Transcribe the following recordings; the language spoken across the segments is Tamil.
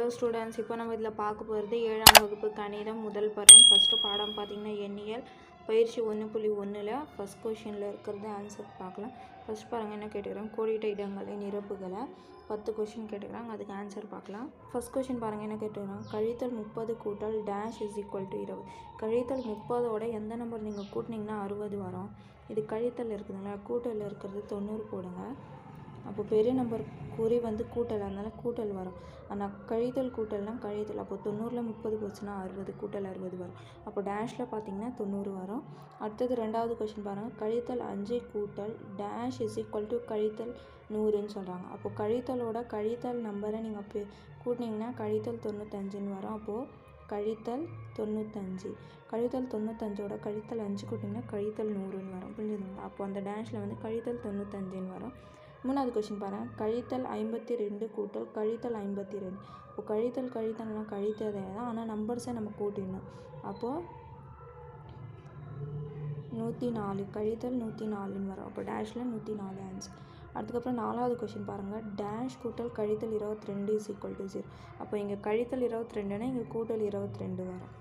ஹலோ ஸ்டூடெண்ட்ஸ் இப்போ நம்ம இதில் பார்க்க போகிறது ஏழாம் வகுப்பு கணிதம் முதல் பருவம் ஃபஸ்ட்டு பாடம் பார்த்தீங்கன்னா எண்ணியல். பயிற்சி ஒன்று புள்ளி ஒன்றில் ஃபஸ்ட் கொஷினில் இருக்கிறது ஆன்சர் பார்க்கலாம். ஃபஸ்ட் பாருங்கள் என்ன கேட்டுக்கிறாங்க கோடிட்ட இடங்களை நிரப்புகளை. பத்து கொஷின் கேட்டுக்கிறாங்க. அதுக்கு ஆன்சர் பார்க்கலாம். ஃபஸ்ட் கொஷின் பாருங்கள் என்ன கேட்டுக்கிறாங்க கழித்தல் முப்பது கூட்டல் டேஷ் இஸ் ஈக்குவல் டு இருபது. கழித்தல் முப்பதோட எந்த நம்பர் நீங்கள் கூட்டினீங்கன்னா அறுபது வரும். இது கழித்தல் இருக்குதுங்களா? கூட்டல் இருக்கிறது தொண்ணூறு போடுங்க. அப்போ பெரிய நம்பர் குறி வந்து கூட்டல் அதனால் கூட்டல் வரும். ஆனால் கழித்தல் கூட்டல்னால் கழித்தல். அப்போ தொண்ணூறில் முப்பது போச்சுன்னா அறுபது கூட்டல் அறுபது வரும். அப்போ டேஷில் பார்த்தீங்கன்னா தொண்ணூறு வரும். அடுத்தது ரெண்டாவது கொஷின் பாருங்கள் கழித்தல் அஞ்சு கூட்டல் டேஷ் இஸ் ஈக்குவல் டு கழித்தல் நூறுன்னு சொல்கிறாங்க அப்போ கழித்தலோட கழித்தல் நம்பரை நீங்கள் அப்போ கூட்டினீங்கன்னா கழித்தல் தொண்ணூத்தஞ்சுன்னு வரும். அப்போது கழித்தல் தொண்ணூத்தஞ்சு. கழித்தல் தொண்ணூத்தஞ்சோட கழித்தல் அஞ்சு கூட்டிங்கன்னா கழித்தல் நூறுன்னு வரும். புரிஞ்சுதுங்களா? அப்போ அந்த டேஷில் வந்து கழித்தல் தொண்ணூத்தஞ்சுன்னு வரும். மூணாவது கொஷின் பாருங்கள் கழித்தல் ஐம்பத்தி ரெண்டு கூட்டல் கழித்தல் ஐம்பத்தி ரெண்டு இப்போ கழித்தல் கழித்தல்னா கழித்ததே தான். ஆனால் நம்பர்ஸை நம்ம கூட்டிடணும். அப்போது நூற்றி நாலு கழித்தல் நூற்றி நாலுன்னு வரும். அப்போ டேஷில் நூற்றி நாலு ஆன்சர் அதுக்கப்புறம் நாலாவது கொஷின் பாருங்கள் டேஷ் கூட்டல் கழித்தல் இருபத்தி ரெண்டு இஸ் ஈக்குவல் டு ஜீரோ அப்போ இங்கே கழித்தல் இருபத்தி ரெண்டுன்னா இங்கே கூட்டல் இருபத்தி ரெண்டு வரும்.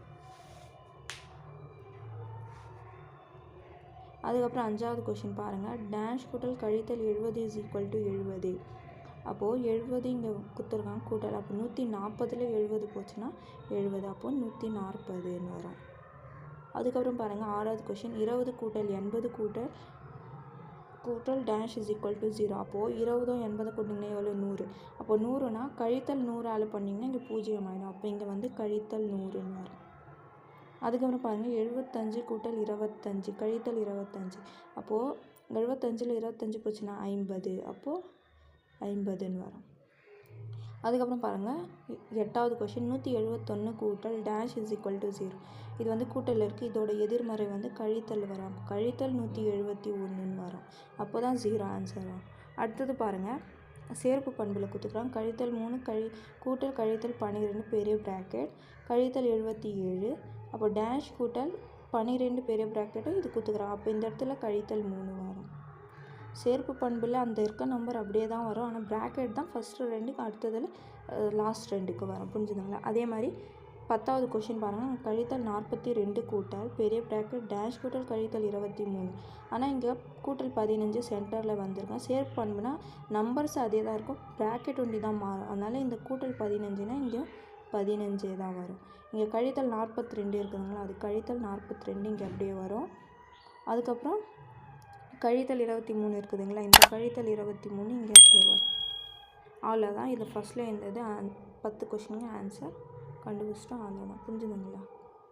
அதுக்கப்புறம் அஞ்சாவது கொஷின் பாருங்கள் டேஷ் கூட்டல் கழித்தல் எழுபது இஸ் ஈக்குவல் டு எழுபது அப்போது எழுபது இங்கே கொடுத்துருக்காங்க. கூட்டல் அப்போ நூற்றி நாற்பதில் எழுபது போச்சுன்னா எழுபது அப்போது நூற்றி நாற்பதுன்னு வரும். அதுக்கப்புறம் பாருங்கள் ஆறாவது கொஷின் இருபது கூட்டல் எண்பது கூட்டல் கூட்டல் dash is equal to zero அப்போது இருபதும் எண்பது கூட்டிங்கன்னா எவ்வளோ நூறு. அப்போ நூறுனா கழித்தல் நூறால் பண்ணிங்கன்னா இங்கே பூஜ்ஜியம் ஆகிடும் அப்போ இங்கே வந்து கழித்தல் நூறுன்னு வரும். அதுக்கப்புறம் பாருங்கள் எழுபத்தஞ்சு கூட்டல் இருபத்தஞ்சி கழித்தல் இருபத்தஞ்சி அப்போது எழுபத்தஞ்சில் இருபத்தஞ்சி போச்சுன்னா ஐம்பது. அப்போது ஐம்பதுன்னு வரும். அதுக்கப்புறம் பாருங்கள் எட்டாவது கொஷின் நூற்றி எழுபத்தொன்று கூட்டல் dash is equal to zero இது வந்து கூட்டல் இருக்குது இதோட எதிர்மறை வந்து கழித்தல் வரும். கழித்தல் நூற்றி எழுபத்தி ஒன்றுன்னு வரும். அப்போ தான் ஜீரோ ஆன்சர் வரும். அடுத்தது பாருங்கள் சேர்ப்பு பண்பில் கொடுத்துக்கலாம் கழித்தல் மூணு கழி கூட்டல் கழித்தல் பன்னிரெண்டு பெரிய ப்ராக்கெட் கழித்தல் எழுபத்தி ஏழு அப்போ டேஷ் கூட்டல் பன்னிரெண்டு பெரிய ப்ராக்கெட்டும் இது கொடுத்துக்குறாங்க அப்போ இந்த இடத்துல கழித்தல் மூணு வரும். சேர்ப்பு பண்பில் அந்த இருக்க நம்பர் அப்படியே தான் வரும். ஆனால் ப்ராக்கெட் தான் ஃபஸ்ட்டு ரெண்டுக்கு அடுத்ததில் லாஸ்ட் ரெண்டுக்கு வரும். புரிஞ்சுதுங்களா? அதே மாதிரி பத்தாவது கொஷின் பாருங்கள் கழித்தல் நாற்பத்தி ரெண்டு கூட்டல் பெரிய ப்ராக்கெட் டேஷ் கூட்டல் கழித்தல் இருபத்தி மூணு. ஆனால் இங்கே கூட்டல் பதினஞ்சு சென்டரில் வந்திருக்கோம் சேர்ப்பு பண்புனா நம்பர்ஸ் அதே தான் இருக்கும். ப்ராக்கெட் ஒண்டி தான் மாறும். அதனால் இந்த கூட்டல் பதினஞ்சுனா இங்கே பதினஞ்சே தான் வரும். இங்கே கழித்தல் நாற்பத்தி ரெண்டு இருக்குதுங்களா? அது கழித்தல் நாற்பத்தி ரெண்டு இங்கே அப்படியே வரும். அதுக்கப்புறம் கழித்தல் இருபத்தி மூணு இருக்குதுங்களா? இந்த கழித்தல் இருபத்தி மூணு இங்கே அப்படியே வரும். அவ்வளோதான் இது ஃபஸ்ட்டில் இருந்தது பத்து கொஷினுக்கு ஆன்சர் கண்டுபிடிச்சிட்டோம். அவ்வளோதான் புரிஞ்சுதுங்களா?